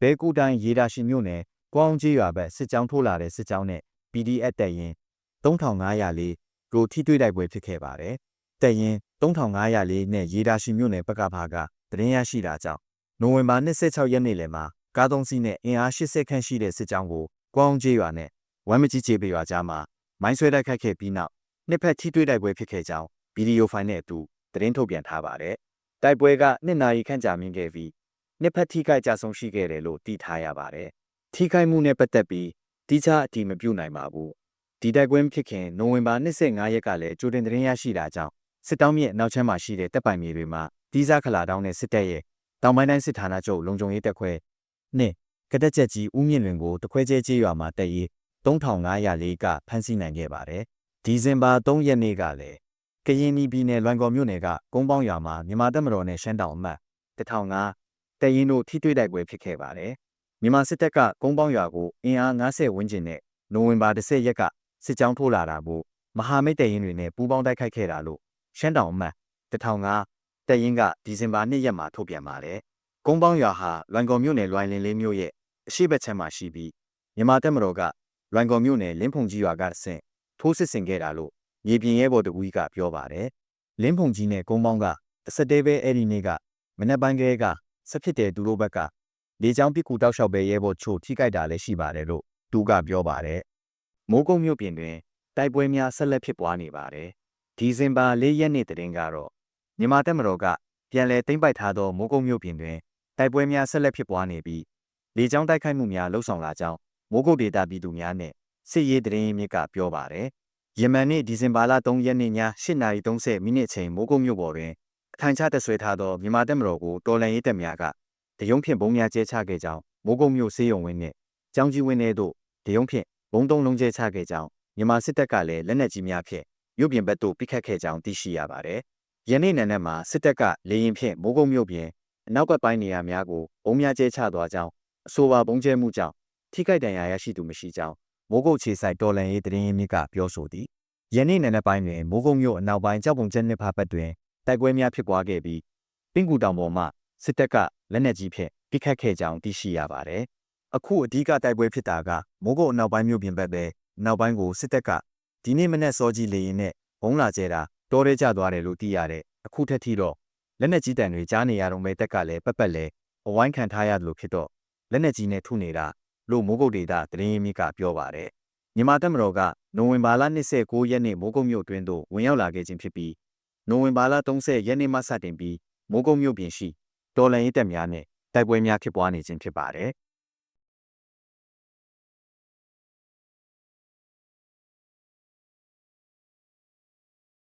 ဘဲကူတိုင်းရေဒါရှိမြို့နယ်ကွအောင်ကြီးရွာဘက်စစ်ကြောင်းထိုးလာတဲ့စစ်ကြောင်းနဲ့ PDF တပ်ရင်း3504ကိုထိတွေ့တိုက်ပွဲဖြစ်ခဲ့ပါတယ်။တပ်ရင်း3504နဲ့ရေဒါရှိမြို့နယ်ပကဖာကသတင်းရရှိတာကြောင့်နိုဝင်ဘာ26ရက်နေ့လယ်မှာကားသုံးစီးနဲ့အင်အား80ခန့်ရှိတဲ့စစ်ကြောင်းကိုကွအောင်ကြီးရွာနဲ့ဝမ်းမကြီးချေပရွာကြားမှာမိုင်းဆွဲတိုက်ခိုက်ခဲ့ပြီးနောက်နှစ်ဖက်ထိတွေ့တိုက်ပွဲဖြစ်ခဲ့ကြောင်းဗီဒီယိုဖိုင်နဲ့အတူသတင်းထုတ်ပြန်ထားပါတယ်။တိုက်ပွဲကနှစ်နာရီခန့်ကြာမြင့်ခဲ့ပြီး နှစ်ဖက်ထိခိုက်ကြဆုံးရှိခဲ့တယ်လို့သိထားရပါတယ်။ထိခိုက်မှုနဲ့ပတ်သက်ပြီးတိကျအတည်မပြုနိုင်ပါဘူး။ဒီတိုက်ပွဲဖြစ်ခင်နိုဝင်ဘာ25ရက်ကလည်းကြိုတင်သတင်းရရှိတာကြောင့်စစ်တောင်းမြစ်နောက်ချမ်းမှာရှိတဲ့တပ်ပိုင်မြေတွေမှာတီးစားခလာတောင်းတဲ့စစ်တပ်ရဲ့တောင်ပိုင်းတိုင်းစစ်ဌာနချုပ်လုံခြုံရေးတပ်ခွဲနှင့်ကတက်ချက်ကြီးဦးမြင့်လွင်ကိုတခွဲကျဲကျေးရွာမှာတက်ရေး3504ကဖမ်းဆီးနိုင်ခဲ့ပါတယ်။ဒီဇင်ဘာ3ရက်နေ့ကလည်းကရင်ပြည်နယ်လွိုင်ကော်မြို့နယ်ကကုန်းပေါင်းရွာမှာမြန်မာတပ်မတော်နဲ့ရှမ်းတောင်အမတ်1005 တရင်တို့ထိတွေ့တိုက်ပွဲဖြစ်ခဲ့ပါတယ်။မြန်မာစစ်တပ်ကကုန်းပေါင်းရွာကိုအင်အား90ဝန်းကျင်နဲ့နိုဝင်ဘာ10ရက်ကစစ်ကြောင်းထိုးလာတာကိုမဟာမိတ်တရင်တွေနဲ့ပူးပေါင်းတိုက်ခိုက်ခဲ့တာလို့ရှမ်းတောင်အမတ်1005တရင်ကဒီဇင်ဘာ2ရက်မှာထုတ်ပြန်ပါတယ်။ကုန်းပေါင်းရွာဟာလွိုင်ကော်မြို့နယ်လွိုင်လင်လေးမြို့ရဲ့အရှိတ်ဘက်ခြမ်းမှာရှိပြီးမြန်မာတပ်မတော်ကလွိုင်ကော်မြို့နယ်လင်းဖုန်ကြီးရွာကဆင့်ထိုးစစ်ဆင်ခဲ့တာလို့မြေပြင်ရဲဘော်တကူကပြောပါတယ်။လင်းဖုန်ကြီးနဲ့ကုန်းပေါင်းကတစ်စက်တည်းပဲအဲ့ဒီနေ့ကမနက်ပိုင်းကလေးက ဆက်ဖြစ်တဲ့သူတို့ဘက်ကလေချောင်းပစ်ကူတောက်လျှောက်ပဲရဲဘော်ချို့ထိကြိုက်တာလည်းရှိပါတယ်လို့သူကပြောပါတယ်။မိုးကုတ်မြို့ပြင်တွင်တိုက်ပွဲများဆက်လက်ဖြစ်ပွားနေပါတယ်။ဒီဇင်ဘာ၄ရက်နေ့တရင်ကတော့မြန်မာတပ်မတော်ကပြန်လည်သိမ်းပိုက်ထားသောမိုးကုတ်မြို့ပြင်တွင်တိုက်ပွဲများဆက်လက်ဖြစ်ပွားနေပြီးလေကြောင်းတိုက်ခိုက်မှုများလှုပ်ဆောင်လာကြောင်းမိုးကုတ်ဒေတာပြည်သူများနဲ့စစ်ရေးတရင်မြစ်ကပြောပါတယ်။ယမန်နေ့ဒီဇင်ဘာလ3ရက်နေ့ည8:30မိနစ်ချိန်မိုးကုတ်မြို့ပေါ်တွင်အ ထိုင်ချတက်ဆွဲထားသောမြန်မာတပ်မတော်ကိုတော်လှန်ရေးတပ်များကတရုံဖြင့်ဘုံများကျဲချခဲ့ကြောင်းမိုးကုတ်မြို့စေးရုံဝင်းနှင့်ကြောင်းကြီးဝင်းထဲသို့တရုံဖြင့်ဘုံသုံးလုံးကျဲချခဲ့ကြောင်းမြန်မာစစ်တပ်ကလည်းလက်နက်ကြီးများဖြင့်မြို့ပြင်ဘက်သို့ပစ်ခတ်ခဲ့ကြောင်းသိရှိရပါတယ်။ယနေ့နံနက်မှာစစ်တပ်ကလေရင်ဖြင့်မိုးကုတ်မြို့ပြင်အနောက်ဘက်ပိုင်းနေရာများကိုဘုံများကျဲချသွားကြောင်းအဆိုပါဘုံကျဲမှုကြောင့်ထိခိုက်ဒဏ်ရာရရှိသူမရှိကြောင်းမိုးကုတ်ခြေဆိုင်တော်လန်ရေးတရင်ရင်းမြစ်ကပြောဆိုသည်ယနေ့နံနက်ပိုင်းတွင်မိုးကုတ်မြို့အနောက်ပိုင်းကြောက်ပုံကျဲနှစ်ဖားဘက်တွင် တိုက်ပွဲများဖြစ်ပွားခဲ့ပြီးပင်ကူတောင်ပေါ်မှစစ်တပ်ကလက်နက်ကြီးဖြင့်ပစ်ခတ်ခဲ့ကြောင်းသိရှိရပါတယ်။အခုအဓိကတိုက်ပွဲဖြစ်တာကမိုးကုတ်အနောက်ပိုင်းမြို့ပြင်ဘက်ပဲနောက်ပိုင်းကိုစစ်တပ်ကဒီနေ့မနေ့စောကြီးလေရင်နဲ့ဘုံလာကျဲတာတောထဲကျသွားတယ်လို့သိရတဲ့အခုထက်ထိတော့လက်နက်ကြီးတန်တွေကြားနေရတော့မဲ့တက်ကလည်းပက်ပက်လဲအဝိုင်းခံထားရတယ်လို့ဖြစ်တော့လက်နက်ကြီးနဲ့ထုနေတာလို့မိုးကုတ်ဒေတာတရင်မြစ်ကပြောပါတယ်။မြန်မာတပ်မတော်ကနိုဝင်ဘာလ29ရက်နေ့မိုးကုတ်မြို့တွင်သို့ဝင်ရောက်လာခဲ့ခြင်းဖြစ်ပြီး နိုဝင်ဘာလ30ရက်နေ့မှစတင်ပြီးမိုးကုတ်မြို့ပြင်ရှိတော်လန်ရေးတပ်များနဲ့တိုက်ပွဲများဖြစ်ပွားနေခြင်းဖြစ်ပါတယ်။